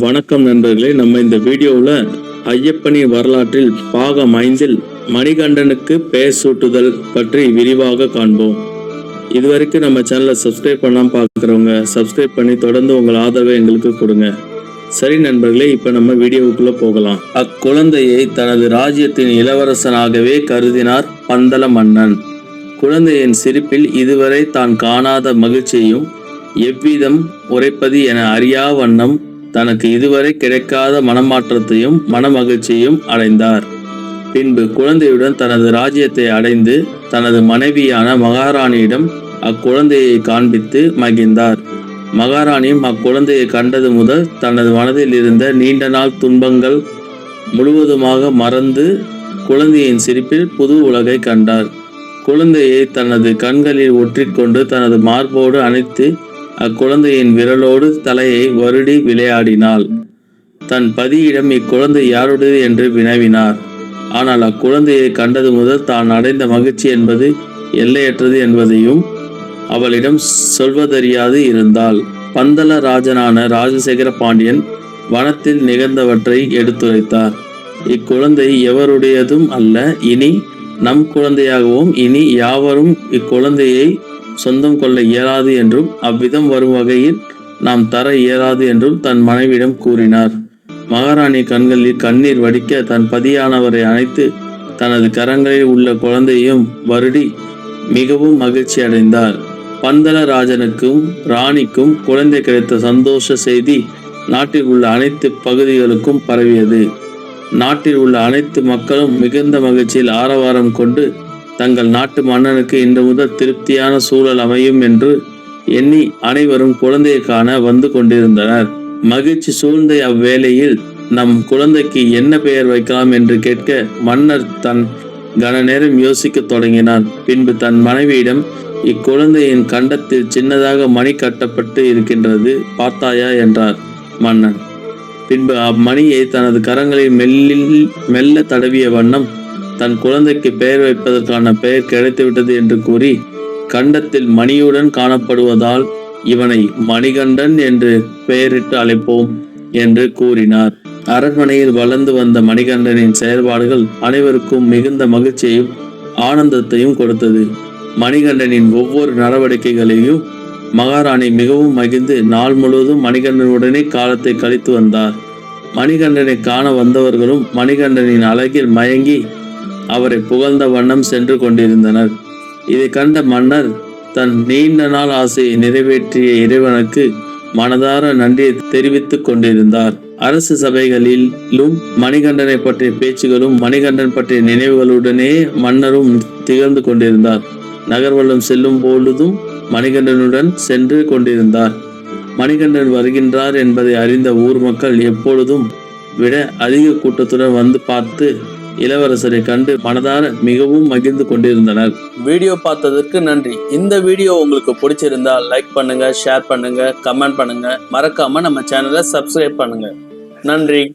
வணக்கம் நண்பர்களே நம்ம இந்த வீடியோவில் ஐயப்பனின் வரலாற்றில் பாகம் ஐந்தில் மணிகண்டனுக்கு பெயர் சூட்டுதல் பற்றி விரிவாக காண்போம். இதுவரைக்கும் நம்ம சேனலை சப்ஸ்கிரைப் பண்ணாமல் பார்க்குறவங்க சப்ஸ்கிரைப் பண்ணி தொடர்ந்து உங்கள் ஆதரவை எங்களுக்கு கொடுங்க. சரி நண்பர்களே இப்போ நம்ம வீடியோவுக்குள்ளே போகலாம். அக்குழந்தையை தனது ராஜ்யத்தின் இளவரசனாகவே கருதினார் பந்தல மன்னன். குழந்தையின் சிரிப்பில் இதுவரை தான் காணாத மகிழ்ச்சியையும் எவ்விதம் உரைப்பது என அறியா வண்ணம் தனக்கு இதுவரை கிடைக்காத மனமாற்றத்தையும் மனமகிழ்ச்சியையும் அடைந்தார். பின்பு குழந்தையுடன் தனது ராஜ்யத்தை அடைந்து தனது மனைவியான மகாராணியிடம் அக்குழந்தையை காண்பித்து மகிழ்ந்தார். மகாராணியும் அக்குழந்தையை கண்டது முதல் தனது மனதில் இருந்த நீண்ட நாள் துன்பங்கள் முழுவதுமாக மறந்து குழந்தையின் சிரிப்பில் புது உலகை கண்டார். குழந்தையை தனது கண்களில் ஒற்றிக்கொண்டு தனது மார்போடு அணைத்து அக்குழந்தையின் விரலோடு தலையை வருடி விளையாடினாள். தன் பதியிடம் இக்குழந்தை யாருடையது என்று வினவினார். ஆனால் அக்குழந்தையை கண்டது முதல் தான் அடைந்த மகிழ்ச்சி என்பது எல்லையற்றது என்பதையும் அவளிடம் சொல்வதறியாது இருந்தாள். பந்தல ராஜனான ராஜசேகர பாண்டியன் வனத்தில் நிகழ்ந்தவற்றை எடுத்துரைத்தார். இக்குழந்தை எவருடையதும் அல்ல. இனி நம் குழந்தையாகவும் இனி யாவரும் இக்குழந்தையை சொந்தம் கொள்ள இயலாது என்றும் அவ்விதம் வரும் வகையில் நாம் தர இயலாது என்றும் தன் மனைவியிடம் கூறினார். மகாராணி கண்களில் கண்ணீர் வடிக்க தன் பதியானவரை அணைத்து தனது கரங்களில் உள்ள குழந்தையும் வருடி மிகவும் மகிழ்ச்சி அடைந்தார். பந்தல ராஜனுக்கும் ராணிக்கும் குழந்தை கிடைத்த சந்தோஷ செய்தி நாட்டில் உள்ள அனைத்து பகுதிகளுக்கும் பரவியது. நாட்டில் உள்ள அனைத்து மக்களும் மிகுந்த மகிழ்ச்சியில் ஆரவாரம் கொண்டு தங்கள் நாட்டு மன்னனுக்கு இன்று முதல் திருப்தியான சூழல் அமையும் என்று எண்ணி அனைவரும் குழந்தையை காண வந்து கொண்டிருந்தனர். மகிழ்ச்சி சூழ்ந்த அவ்வேளையில் நம் குழந்தைக்கு என்ன பெயர் வைக்கலாம் என்று கேட்க மன்னர் தன் கன நேரம் யோசிக்கத் தொடங்கினான் பின்பு தன் மனைவியிடம் இக்குழந்தையின் கண்டத்தில் சின்னதாக மணி கட்டப்பட்டு இருக்கின்றது பார்த்தாயா? என்றார் மன்னன் பின்பு அம்மணியை தனது கரங்களில் மெல்லில் மெல்ல தடவிய வண்ணம் தன் குழந்தைக்கு பெயர் வைப்பதற்கான பெயர் கிடைத்துவிட்டது என்று கூறி கண்டத்தில் மணியுடன் காணப்படுவதால் இவனை மணிகண்டன் என்று பெயரிட்டு அழைப்போம் என்று கூறினார். அரண்மனையில் வளர்ந்து வந்த மணிகண்டனின் செயல்பாடுகள் அனைவருக்கும் மிகுந்த மகிழ்ச்சியையும் ஆனந்தத்தையும் கொடுத்தது. மணிகண்டனின் ஒவ்வொரு நடவடிக்கைகளையும் மகாராணி மிகவும் மகிழ்ந்து நாள் முழுவதும் மணிகண்டனுடனே காலத்தை கழித்து வந்தார். மணிகண்டனை காண வந்தவர்களும் மணிகண்டனின் அழகில் மயங்கி அவரை புகழ்ந்த வண்ணம் சென்று கொண்டிருந்தனர். இதை கண்ட மன்னர் தன் நீண்ட நாள் ஆசையை நிறைவேற்றிய இறைவனுக்கு மனதார நன்றியை தெரிவித்துக் கொண்டிருந்தார். அரசு சபைகளிலும் மணிகண்டனை பற்றிய பேச்சுகளும் மணிகண்டன் பற்றிய நினைவுகளுடனே மன்னரும் திகழ்ந்து கொண்டிருந்தார். நகர்வலம் செல்லும் பொழுதும் மணிகண்டனுடன் சென்று கொண்டிருந்தார். மணிகண்டன் வருகின்றார் என்பதை அறிந்த ஊர் மக்கள் எப்பொழுதும் விட அதிக கூட்டத்துடன் வந்து பார்த்து இளவரசரை கண்டு மனதார மிகவும் மகிழ்ந்து கொண்டிருந்தனர். வீடியோ பார்த்ததற்கு நன்றி. இந்த வீடியோ உங்களுக்கு பிடிச்சிருந்தா லைக் பண்ணுங்க ஷேர் பண்ணுங்க கமெண்ட் பண்ணுங்க. மறக்காம நம்ம சேனலை சப்ஸ்கிரைப் பண்ணுங்க. நன்றி.